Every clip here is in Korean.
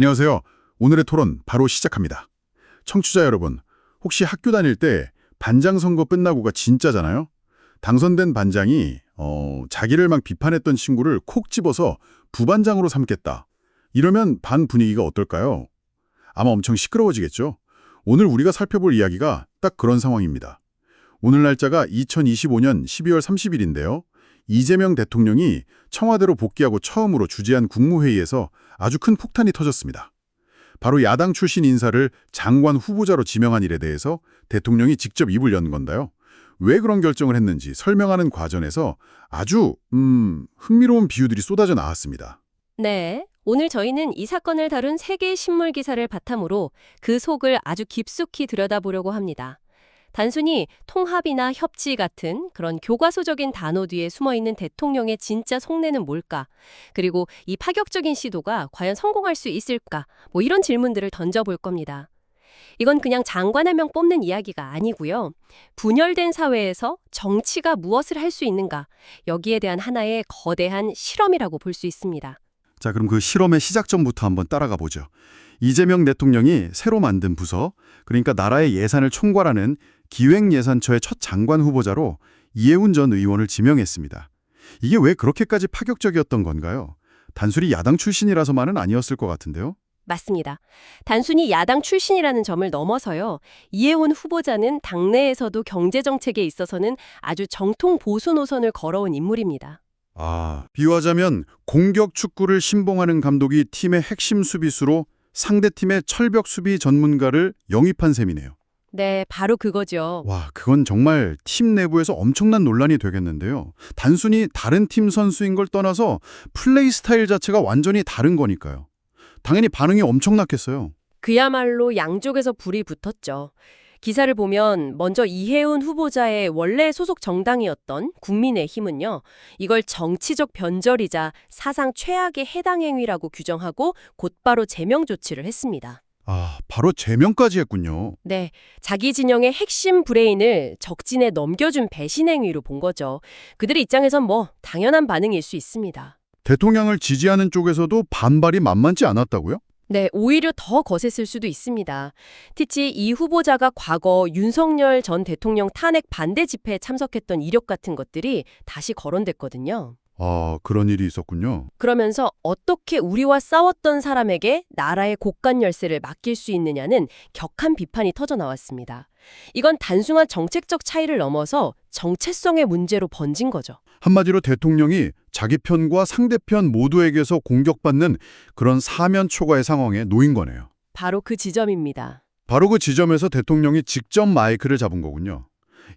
안녕하세요. 오늘의 토론 바로 시작합니다. 청취자 여러분, 혹시 학교 다닐 때 반장 선거 끝나고가 진짜잖아요? 당선된 반장이 어, 자기를 막 비판했던 친구를 콕 집어서 부반장으로 삼겠다. 이러면 반 분위기가 어떨까요? 아마 엄청 시끄러워지겠죠? 오늘 우리가 살펴볼 이야기가 딱 그런 상황입니다. 오늘 날짜가 2025년 12월 30일인데요. 이재명 대통령이 청와대로 복귀하고 처음으로 주재한 국무회의에서 아주 큰 폭탄이 터졌습니다. 바로 야당 출신 인사를 장관 후보자로 지명한 일에 대해서 대통령이 직접 입을 연 건데요. 왜 그런 결정을 했는지 설명하는 과정에서 아주 음, 흥미로운 비유들이 쏟아져 나왔습니다. 네. 오늘 저희는 이 사건을 다룬 세계 신문 기사를 바탕으로 그 속을 아주 깊숙이 들여다보려고 합니다. 단순히 통합이나 협치 같은 그런 교과서적인 단어 뒤에 숨어 있는 대통령의 진짜 속내는 뭘까? 그리고 이 파격적인 시도가 과연 성공할 수 있을까? 뭐 이런 질문들을 던져볼 겁니다. 이건 그냥 장관 한 명 뽑는 이야기가 아니고요. 분열된 사회에서 정치가 무엇을 할 수 있는가? 여기에 대한 하나의 거대한 실험이라고 볼 수 있습니다. 자, 그럼 그 실험의 시작점부터 한번 따라가 보죠. 이재명 대통령이 새로 만든 부서, 그러니까 나라의 예산을 총괄하는 기획예산처의 첫 장관 후보자로 이해운 전 의원을 지명했습니다. 이게 왜 그렇게까지 파격적이었던 건가요? 단순히 야당 출신이라서만은 아니었을 것 같은데요. 맞습니다. 단순히 야당 출신이라는 점을 넘어서요. 이해운 후보자는 당내에서도 경제정책에 있어서는 아주 정통 보수 노선을 걸어온 인물입니다. 아, 비유하자면 공격 축구를 신봉하는 감독이 팀의 핵심 수비수로 상대팀의 철벽 수비 전문가를 영입한 셈이네요. 네, 바로 그거죠. 와, 그건 정말 팀 내부에서 엄청난 논란이 되겠는데요. 단순히 다른 팀 선수인 걸 떠나서 플레이 스타일 자체가 완전히 다른 거니까요. 당연히 반응이 엄청났겠어요. 그야말로 양쪽에서 불이 붙었죠. 기사를 보면 먼저 이해운 후보자의 원래 소속 정당이었던 국민의힘은요. 이걸 정치적 변절이자 사상 최악의 해당 행위라고 규정하고 곧바로 제명 조치를 했습니다. 아, 바로 제명까지 했군요. 네, 자기 진영의 핵심 브레인을 적진에 넘겨준 배신 행위로 본 거죠. 그들의 입장에선 뭐 당연한 반응일 수 있습니다. 대통령을 지지하는 쪽에서도 반발이 만만치 않았다고요? 네, 오히려 더 거셌을 수도 있습니다. 특히 이 후보자가 과거 윤석열 전 대통령 탄핵 반대 집회에 참석했던 이력 같은 것들이 다시 거론됐거든요. 아, 그런 일이 있었군요. 그러면서 어떻게 우리와 싸웠던 사람에게 나라의 곳간 열쇠를 맡길 수 있느냐는 격한 비판이 터져 나왔습니다. 이건 단순한 정책적 차이를 넘어서 정체성의 문제로 번진 거죠. 한마디로 대통령이 자기 편과 상대편 모두에게서 공격받는 그런 사면 초과의 상황에 놓인 거네요. 바로 그 지점입니다. 바로 그 지점에서 대통령이 직접 마이크를 잡은 거군요.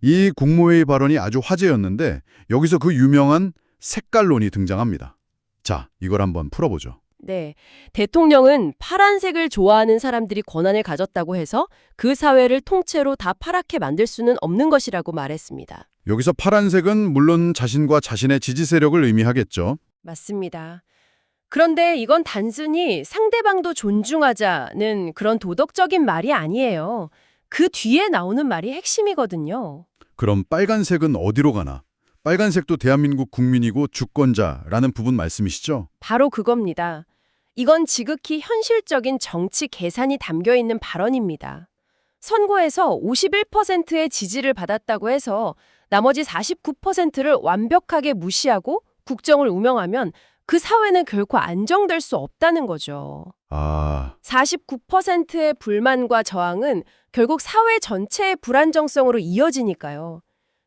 이 국무회의 발언이 아주 화제였는데 여기서 그 유명한 색깔론이 등장합니다. 자, 이걸 한번 풀어보죠. 네. 대통령은 파란색을 좋아하는 사람들이 권한을 가졌다고 해서 그 사회를 통째로 다 파랗게 만들 수는 없는 것이라고 말했습니다. 여기서 파란색은 물론 자신과 자신의 지지 세력을 의미하겠죠. 맞습니다. 그런데 이건 단순히 상대방도 존중하자는 그런 도덕적인 말이 아니에요. 그 뒤에 나오는 말이 핵심이거든요. 그럼 빨간색은 어디로 가나? 빨간색도 대한민국 국민이고 주권자라는 부분 말씀이시죠? 바로 그겁니다. 이건 지극히 현실적인 정치 계산이 담겨 있는 발언입니다. 선거에서 51%의 지지를 받았다고 해서 나머지 49%를 완벽하게 무시하고 국정을 운영하면 그 사회는 결코 안정될 수 없다는 거죠. 아, 49%의 불만과 저항은 결국 사회 전체의 불안정성으로 이어지니까요.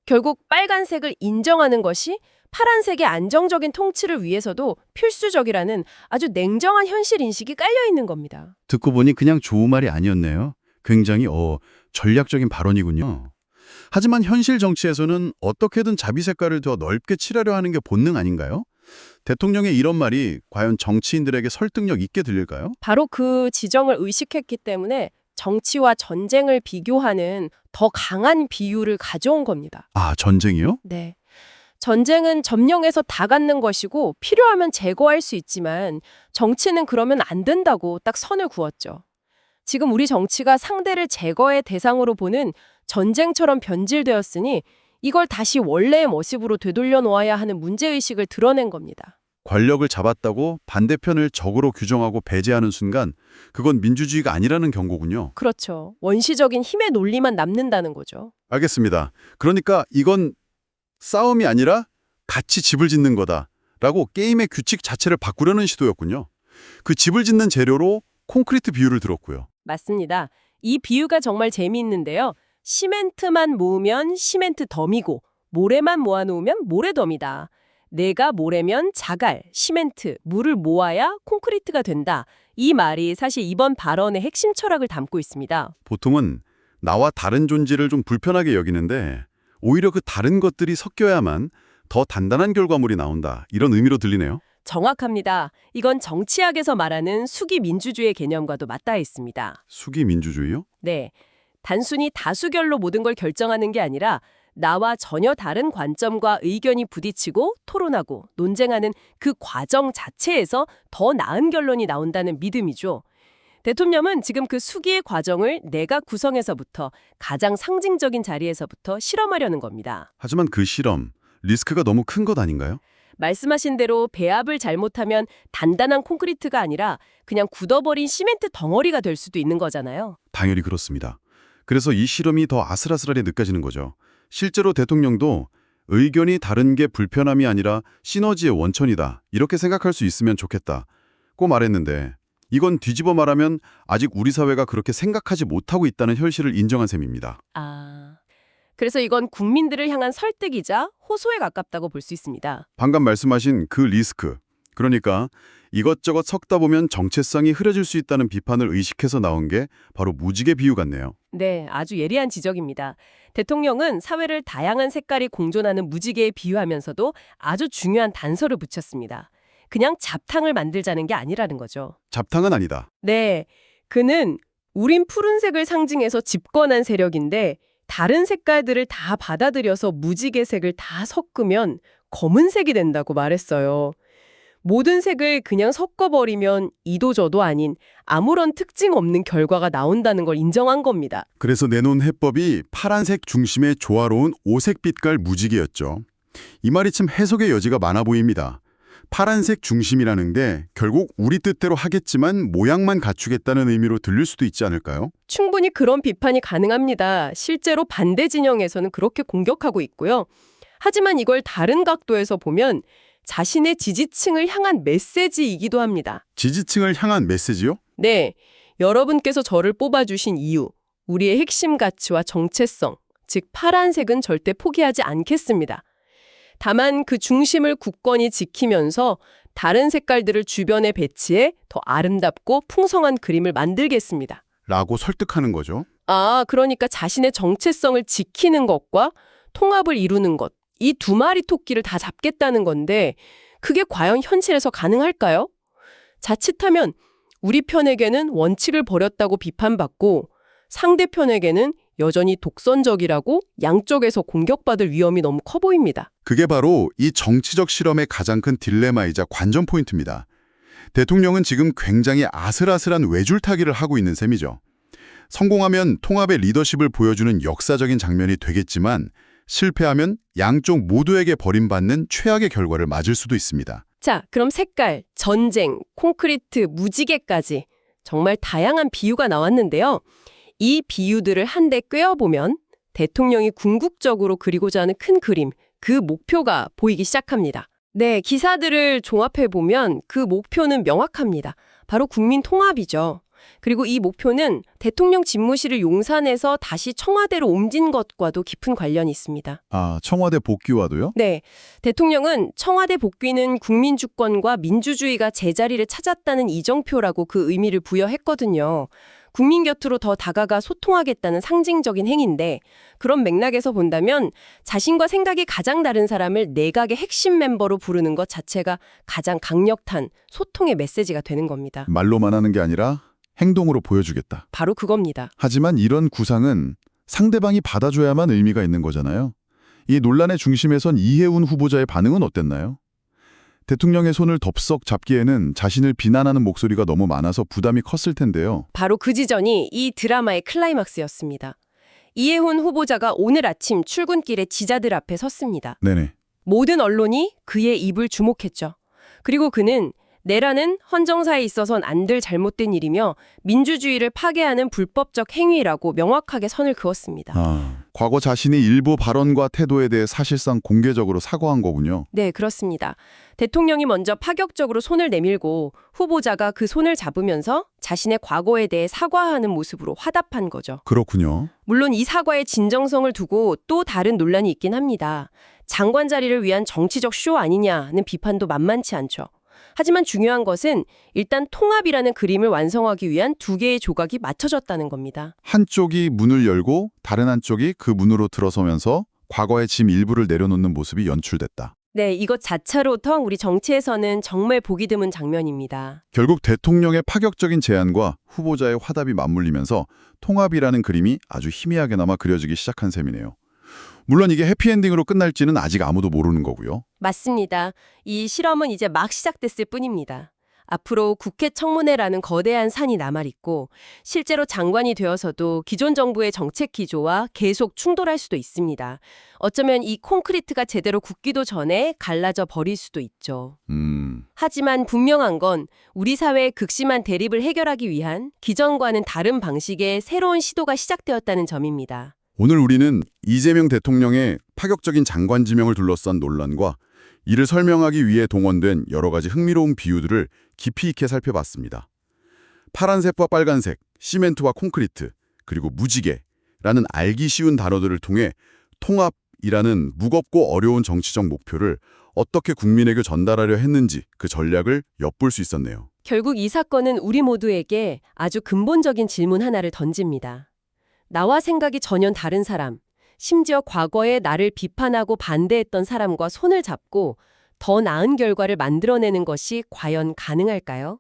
결국 빨간색을 인정하는 것이 파란색의 안정적인 통치를 위해서도 필수적이라는 아주 냉정한 현실 인식이 깔려 있는 겁니다. 듣고 보니 그냥 좋은 말이 아니었네요. 굉장히 어, 전략적인 발언이군요. 하지만 현실 정치에서는 어떻게든 자비 색깔을 더 넓게 칠하려 하는 게 본능 아닌가요? 대통령의 이런 말이 과연 정치인들에게 설득력 있게 들릴까요? 바로 그 지정을 의식했기 때문에 정치와 전쟁을 비교하는 더 강한 비유를 가져온 겁니다. 아, 전쟁이요? 네. 전쟁은 점령해서 다 갖는 것이고 필요하면 제거할 수 있지만 정치는 그러면 안 된다고 딱 선을 그었죠. 지금 우리 정치가 상대를 제거의 대상으로 보는 전쟁처럼 변질되었으니 이걸 다시 원래의 모습으로 되돌려 놓아야 하는 문제의식을 드러낸 겁니다. 권력을 잡았다고 반대편을 적으로 규정하고 배제하는 순간 그건 민주주의가 아니라는 경고군요. 그렇죠. 원시적인 힘의 논리만 남는다는 거죠. 알겠습니다. 그러니까 이건 싸움이 아니라 같이 집을 짓는 거다라고 게임의 규칙 자체를 바꾸려는 시도였군요. 그 집을 짓는 재료로 콘크리트 비유를 들었고요. 맞습니다. 이 비유가 정말 재미있는데요. 시멘트만 모으면 시멘트 덤이고 모래만 모아놓으면 모래덤이다. 내가 모래면 자갈, 시멘트, 물을 모아야 콘크리트가 된다. 이 말이 사실 이번 발언의 핵심 철학을 담고 있습니다. 보통은 나와 다른 존재를 좀 불편하게 여기는데 오히려 그 다른 것들이 섞여야만 더 단단한 결과물이 나온다. 이런 의미로 들리네요. 정확합니다. 이건 정치학에서 말하는 수기 민주주의 개념과도 맞닿아 있습니다. 수기 민주주의요? 네. 단순히 다수결로 모든 걸 결정하는 게 아니라 나와 전혀 다른 관점과 의견이 부딪히고 토론하고 논쟁하는 그 과정 자체에서 더 나은 결론이 나온다는 믿음이죠. 대통령은 지금 그 수기의 과정을 내가 구성에서부터 가장 상징적인 자리에서부터 실험하려는 겁니다. 하지만 그 실험, 리스크가 너무 큰 것 아닌가요? 말씀하신 대로 배합을 잘못하면 단단한 콘크리트가 아니라 그냥 굳어버린 시멘트 덩어리가 될 수도 있는 거잖아요. 당연히 그렇습니다. 그래서 이 실험이 더 아슬아슬하게 느껴지는 거죠. 실제로 대통령도 의견이 다른 게 불편함이 아니라 시너지의 원천이다. 이렇게 생각할 수 있으면 좋겠다. 고 말했는데 이건 뒤집어 말하면 아직 우리 사회가 그렇게 생각하지 못하고 있다는 현실을 인정한 셈입니다. 아. 그래서 이건 국민들을 향한 설득이자 호소에 가깝다고 볼 수 있습니다. 방금 말씀하신 그 리스크. 그러니까 이것저것 섞다 보면 정체성이 흐려질 수 있다는 비판을 의식해서 나온 게 바로 무지개 비유 같네요. 네, 아주 예리한 지적입니다. 대통령은 사회를 다양한 색깔이 공존하는 무지개에 비유하면서도 아주 중요한 단서를 붙였습니다. 그냥 잡탕을 만들자는 게 아니라는 거죠. 잡탕은 아니다. 네, 그는 우린 푸른색을 상징해서 집권한 세력인데 다른 색깔들을 다 받아들여서 무지개색을 다 섞으면 검은색이 된다고 말했어요. 모든 색을 그냥 섞어버리면 이도저도 아닌 아무런 특징 없는 결과가 나온다는 걸 인정한 겁니다. 그래서 내놓은 해법이 파란색 중심의 조화로운 오색 빛깔 무지개였죠. 이 말이 참 해석의 여지가 많아 보입니다. 파란색 중심이라는 게 결국 우리 뜻대로 하겠지만 모양만 갖추겠다는 의미로 들릴 수도 있지 않을까요? 충분히 그런 비판이 가능합니다. 실제로 반대 진영에서는 그렇게 공격하고 있고요. 하지만 이걸 다른 각도에서 보면 자신의 지지층을 향한 메시지이기도 합니다. 지지층을 향한 메시지요? 네, 여러분께서 저를 뽑아주신 이유, 우리의 핵심 가치와 정체성, 즉 파란색은 절대 포기하지 않겠습니다. 다만 그 중심을 굳건히 지키면서 다른 색깔들을 주변에 배치해 더 아름답고 풍성한 그림을 만들겠습니다. 라고 설득하는 거죠. 아, 그러니까 자신의 정체성을 지키는 것과 통합을 이루는 것, 이 두 마리 토끼를 다 잡겠다는 건데 그게 과연 현실에서 가능할까요? 자칫하면 우리 편에게는 원칙을 버렸다고 비판받고 상대편에게는 여전히 독선적이라고 양쪽에서 공격받을 위험이 너무 커 보입니다. 그게 바로 이 정치적 실험의 가장 큰 딜레마이자 관전 포인트입니다. 대통령은 지금 굉장히 아슬아슬한 외줄타기를 하고 있는 셈이죠. 성공하면 통합의 리더십을 보여주는 역사적인 장면이 되겠지만 실패하면 양쪽 모두에게 버림받는 최악의 결과를 맞을 수도 있습니다. 자, 그럼 색깔, 전쟁, 콘크리트, 무지개까지 정말 다양한 비유가 나왔는데요. 이 비유들을 한데 꿰어보면 대통령이 궁극적으로 그리고자 하는 큰 그림, 그 목표가 보이기 시작합니다. 네, 기사들을 종합해보면 그 목표는 명확합니다. 바로 국민 통합이죠. 그리고 이 목표는 대통령 집무실을 용산에서 다시 청와대로 옮긴 것과도 깊은 관련이 있습니다. 아, 청와대 복귀와도요? 네. 대통령은 청와대 복귀는 국민 주권과 민주주의가 제자리를 찾았다는 이정표라고 그 의미를 부여했거든요. 국민 곁으로 더 다가가 소통하겠다는 상징적인 행인데 그런 맥락에서 본다면 자신과 생각이 가장 다른 사람을 내각의 핵심 멤버로 부르는 것 자체가 가장 강력한 소통의 메시지가 되는 겁니다. 말로만 하는 게 아니라 행동으로 보여주겠다. 바로 그겁니다. 하지만 이런 구상은 상대방이 받아줘야만 의미가 있는 거잖아요. 이 논란의 중심에선 이해운 후보자의 반응은 어땠나요? 대통령의 손을 덥석 잡기에는 자신을 비난하는 목소리가 너무 많아서 부담이 컸을 텐데요. 바로 그 지점이 이 드라마의 클라이막스였습니다. 이해훈 후보자가 오늘 아침 출근길에 지자들 앞에 섰습니다. 네네. 모든 언론이 그의 입을 주목했죠. 그리고 그는 내란은 헌정사에 있어선 안 될 잘못된 일이며 민주주의를 파괴하는 불법적 행위라고 명확하게 선을 그었습니다. 아, 과거 자신의 일부 발언과 태도에 대해 사실상 공개적으로 사과한 거군요. 네, 그렇습니다. 대통령이 먼저 파격적으로 손을 내밀고 후보자가 그 손을 잡으면서 자신의 과거에 대해 사과하는 모습으로 화답한 거죠. 그렇군요. 물론 이 사과의 진정성을 두고 또 다른 논란이 있긴 합니다. 장관 자리를 위한 정치적 쇼 아니냐는 비판도 만만치 않죠. 하지만 중요한 것은 일단 통합이라는 그림을 완성하기 위한 두 개의 조각이 맞춰졌다는 겁니다. 한쪽이 문을 열고 다른 한쪽이 그 문으로 들어서면서 과거의 짐 일부를 내려놓는 모습이 연출됐다. 네, 이것 자체로도 우리 정치에서는 정말 보기 드문 장면입니다. 결국 대통령의 파격적인 제안과 후보자의 화답이 맞물리면서 통합이라는 그림이 아주 희미하게나마 그려지기 시작한 셈이네요. 물론 이게 해피엔딩으로 끝날지는 아직 아무도 모르는 거고요. 맞습니다. 이 실험은 이제 막 시작됐을 뿐입니다. 앞으로 국회 청문회라는 거대한 산이 남아있고 실제로 장관이 되어서도 기존 정부의 정책 기조와 계속 충돌할 수도 있습니다. 어쩌면 이 콘크리트가 제대로 굳기도 전에 갈라져 버릴 수도 있죠. 음, 하지만 분명한 건 우리 사회의 극심한 대립을 해결하기 위한 기존과는 다른 방식의 새로운 시도가 시작되었다는 점입니다. 오늘 우리는 이재명 대통령의 파격적인 장관 지명을 둘러싼 논란과 이를 설명하기 위해 동원된 여러 가지 흥미로운 비유들을 깊이 있게 살펴봤습니다. 파란색과 빨간색, 시멘트와 콘크리트, 그리고 무지개라는 알기 쉬운 단어들을 통해 통합이라는 무겁고 어려운 정치적 목표를 어떻게 국민에게 전달하려 했는지 그 전략을 엿볼 수 있었네요. 결국 이 사건은 우리 모두에게 아주 근본적인 질문 하나를 던집니다. 나와 생각이 전혀 다른 사람, 심지어 과거에 나를 비판하고 반대했던 사람과 손을 잡고 더 나은 결과를 만들어내는 것이 과연 가능할까요?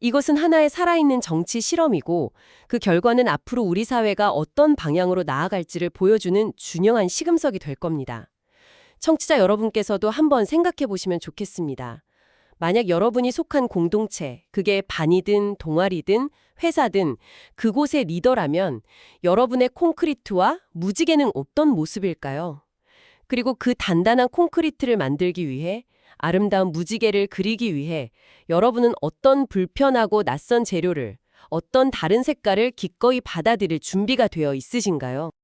이것은 하나의 살아있는 정치 실험이고 그 결과는 앞으로 우리 사회가 어떤 방향으로 나아갈지를 보여주는 중요한 시금석이 될 겁니다. 청취자 여러분께서도 한번 생각해 보시면 좋겠습니다. 만약 여러분이 속한 공동체, 그게 반이든 동아리든 회사든 그곳의 리더라면 여러분의 콘크리트와 무지개는 어떤 모습일까요? 그리고 그 단단한 콘크리트를 만들기 위해 아름다운 무지개를 그리기 위해 여러분은 어떤 불편하고 낯선 재료를 어떤 다른 색깔을 기꺼이 받아들일 준비가 되어 있으신가요?